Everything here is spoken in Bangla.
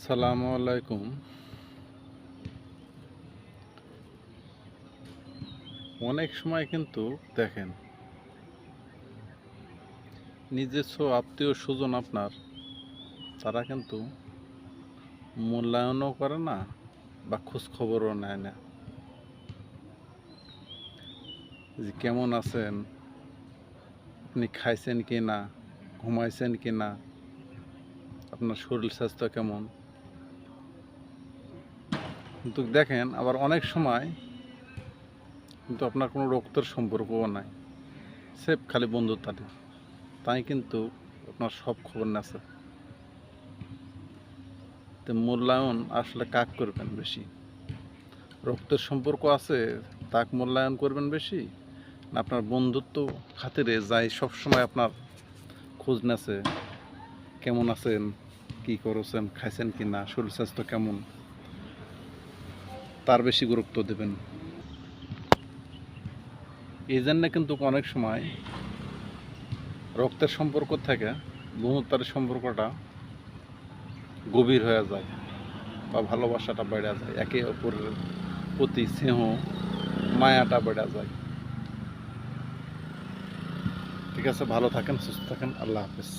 সালামু আলাইকুম। অনেক সময় কিন্তু দেখেন, নিজস্ব আত্মীয় স্বজন আপনার, তারা কিন্তু মূল্যায়নও করে না বা খোঁজ খবরও নেয় না। যে কেমন আছেন, আপনি খাইছেন কি না ঘুমাইছেন কি না আপনার শরীর স্বাস্থ্য কেমন? কিন্তু দেখেন, আবার অনেক সময় কিন্তু আপনার কোনো রক্তের সম্পর্কও নাই। সেফ খালি বন্ধুত্বাতে তাই কিন্তু আপনার সব খবর নেছে। তো মূল্যায়ন আসলে কাক করবেন বেশি? রক্তের সম্পর্ক আছে, তাক মূল্যায়ন করবেন বেশি? না আপনার বন্ধুত্ব খাতিরে যাই সবসময় আপনার খোঁজ নেছে, কেমন আছেন, কি করছেন, খাইছেন কি না শরীর স্বাস্থ্য কেমন? তার বেশি গুরুত্ব দেবেন। এই জন্য কিন্তু অনেক সময় রক্তের সম্পর্ক থেকে বন্ধুত্বের সম্পর্কটা গভীর হয়ে যায় বা ভালোবাসাটা বেড়ে যায়, একে অপরের প্রতি স্নেহ, মায়াটা বেড়ে যায়। ঠিক আছে, ভালো থাকেন, সুস্থ থাকেন, আল্লাহ হাফেজ।